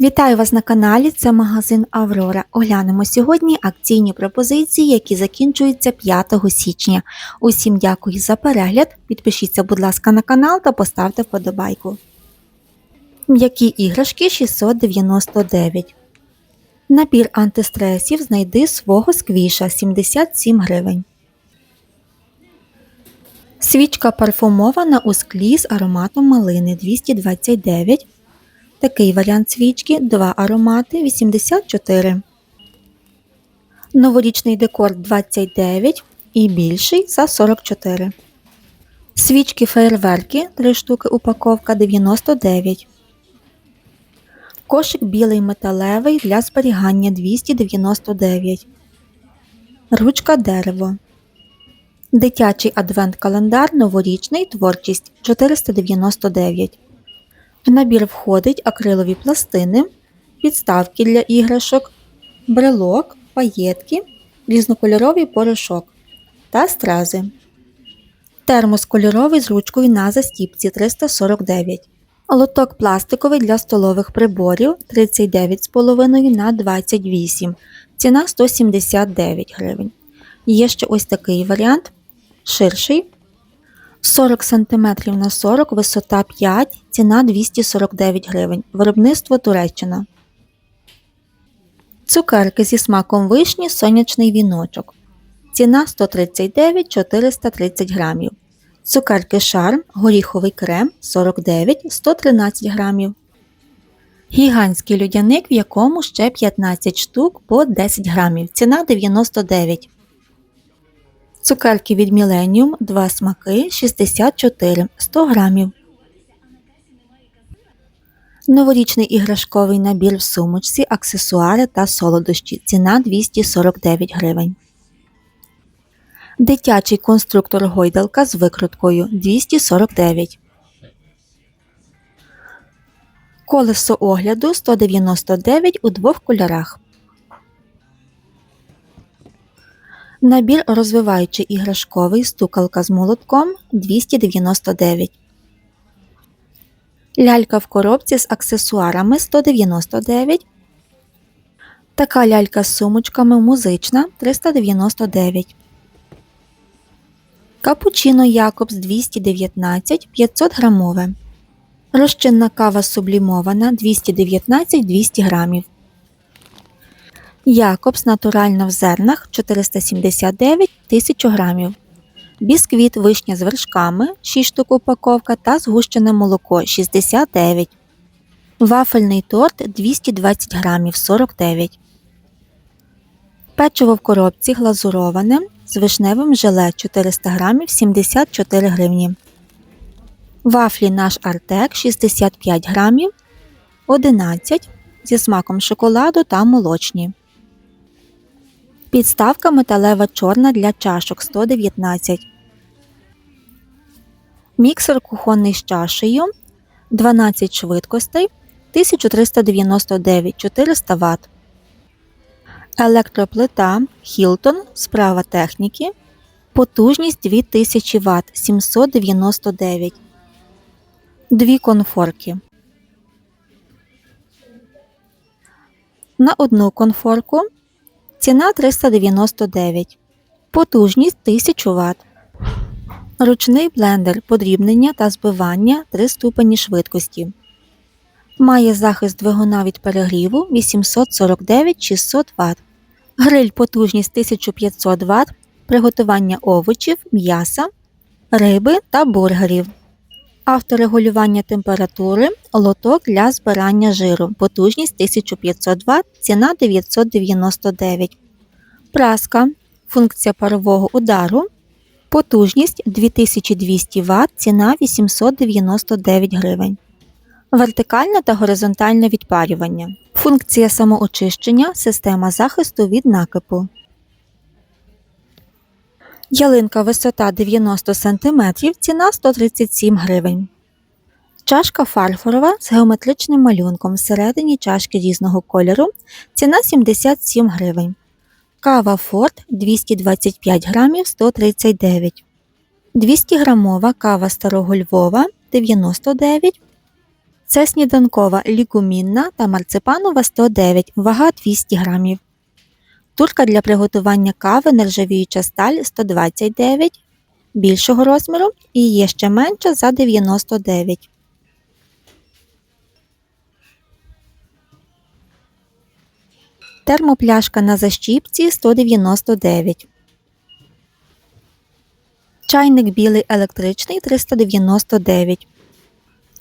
Вітаю вас на каналі, це магазин Аврора. Оглянемо сьогодні акційні пропозиції, які закінчуються 5 січня. Усім дякую за перегляд. Підпишіться, будь ласка, на канал та поставте вподобайку. М'які іграшки 699. Набір антистресів знайди свого сквіша 77 гривень. Свічка парфумована у склі з ароматом малини 229 Такий варіант свічки 2 аромати 84. Новорічний декор 29 і більший за 44. Свічки фейерверки 3 штуки упаковка 99. Кошик білий металевий для зберігання 299. Ручка дерево. Дитячий адвент-календар новорічний творчість 499. В набір входить акрилові пластини, підставки для іграшок, брелок, паєтки, різнокольоровий порошок та стрази. Термос кольоровий з ручкою на застіпці 349. Лоток пластиковий для столових приборів 39,5 на 28. Ціна 179 гривень. Є ще ось такий варіант ширший 40 см на 40, висота 5, ціна 249 гривень. Виробництво Туреччина. Цукерки зі смаком вишні сонячний віночок. Ціна 139 430 грамів. Цукерки шарм, горіховий крем 49 113 грамів. Гігантський льодяник, в якому ще 15 штук по 10 грамів. Ціна 99 Цукерки від Millennium 2 смаки 64 100 грамів. Новорічний іграшковий набір в сумочці, аксесуари та солодощі. Ціна 249 гривень. Дитячий конструктор гойдалка з викруткою 249. Колесо огляду 199 у двох кольорах. Набір розвиваючий іграшковий стукалка з молотком 299. Лялька в коробці з аксесуарами 199. Така лялька з сумочками музична 399. Капучино Якобс 219 500 грамове. Розчинна кава сублімована 219 200 грамів. Якобс натуральна в зернах 479 1000 грамів. Бісквіт вишня з вершками 6 штук упаковка та згущене молоко 69. Вафельний торт 220 грамів 49. Печиво в коробці глазуроване з вишневим желе 400 грамів 74 гривні. Вафлі наш Артек 65 грамів 11 зі смаком шоколаду та молочні. Підставка металева чорна для чашок 119. Міксер кухонний з чашею 12 швидкостей 1399 400 Вт. Електроплита Hilton справа техніки. Потужність 2000 Вт 799. Дві конфорки. На одну конфорку Ціна 399. Потужність 1000 Вт. Ручний блендер подрібнення та збивання 3 ступені швидкості. Має захист двигуна від перегріву 849 600 Вт. Гриль потужність 1500 Вт. Приготування овочів, м'яса, риби та бургерів. Авторегулювання температури, лоток для збирання жиру, потужність 1500 Вт, ціна 999. Праска, функція парового удару, потужність 2200 Вт, ціна 899 гривень. Вертикальне та горизонтальне відпарювання. Функція самоочищення, система захисту від накипу. Ялинка висота 90 см, ціна 137 гривень. Чашка фарфорова з геометричним малюнком всередині чашки різного кольору. Ціна 77 гривень. Кава Форт 225 грамів 139 200 грамова кава старого Львова 99 Це сніданкова лікумінна та марципанова 109, вага 200 грамів. Турка для приготування кави нержавіюча сталь 129 більшого розміру і є ще менша за 99. Термопляшка на защіпці 199. Чайник білий електричний 399.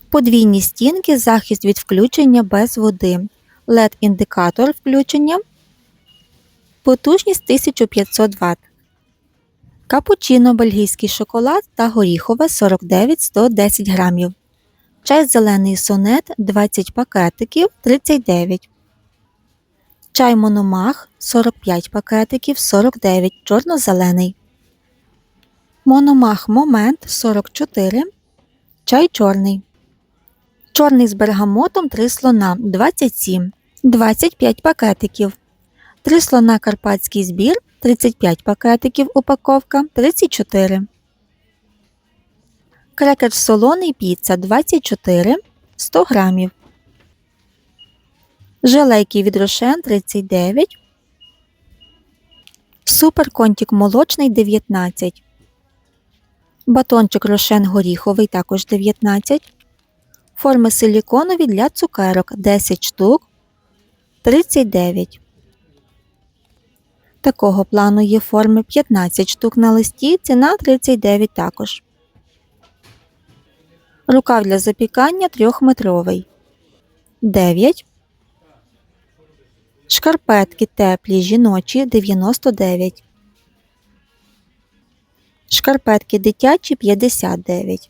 Подвійні стінки, захист від включення без води. LED-індикатор включення. Потужність 1500 Вт. Капучино, бельгійський шоколад та горіхове 49-110 грамів. Чай зелений сонет 20 пакетиків 39. Чай мономах 45 пакетиків 49 чорно-зелений. Мономах момент 44. Чай чорний. Чорний з бергамотом 3 слона 27. 25 пакетиків. 3 слона карпатський збір 35 пакетиків упаковка 34. Крекер солоний піца 24 100 грамів. Желейки від рошен 39. Супер контік молочний 19. Батончик рошен горіховий також 19. Форми силіконові для цукерок 10 штук 39. Такого плану є форми 15 штук на листі, ціна 39 також. Рукав для запікання 3-метровий 9. Шкарпетки теплі жіночі 99. Шкарпетки дитячі 59.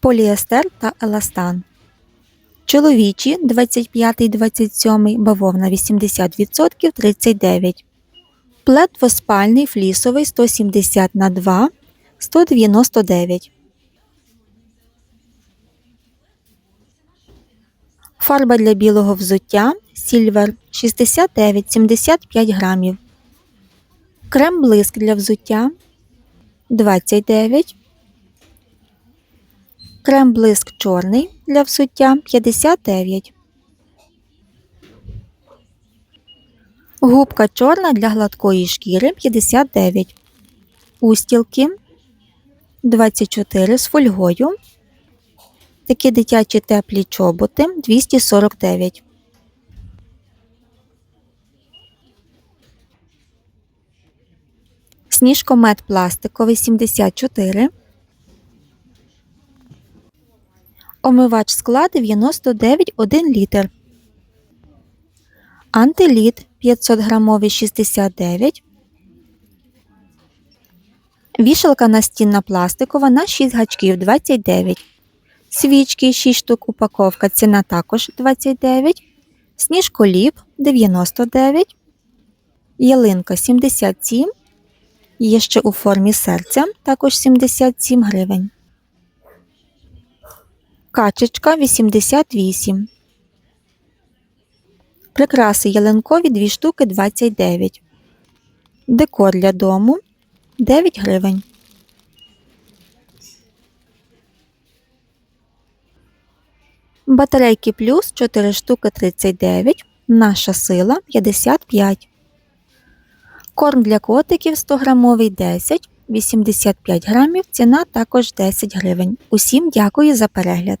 Поліестер та еластан. Чоловічі 25-27, бавовна 80% 39. Плед двоспальний флісовий 170 на 2 199. Фарба для білого взуття Silver 69-75 грамів. Крем блиск для взуття 29. Крем блиск чорний для взуття 59. Губка чорна для гладкої шкіри 59. Устілки 24 з фольгою. Такі дитячі теплі чоботи 249. Сніжкомет пластиковий 74. Омивач скла 99 1 літр. Антиліт 500 грамовий 69. Вішалка настінна пластикова на 6 гачків 29. Свічки 6 штук упаковка. Ціна також 29. Сніжколіп 99. Ялинка 77. Є ще у формі серця також 77 гривень. Качечка 88. Прикраси ялинкові 2 штуки 29. Декор для дому 9 гривень. Батарейки плюс 4 штуки 39. Наша сила 55. Корм для котиків 100 грамовий 10, 85 грамів. Ціна також 10 гривень. Усім дякую за перегляд.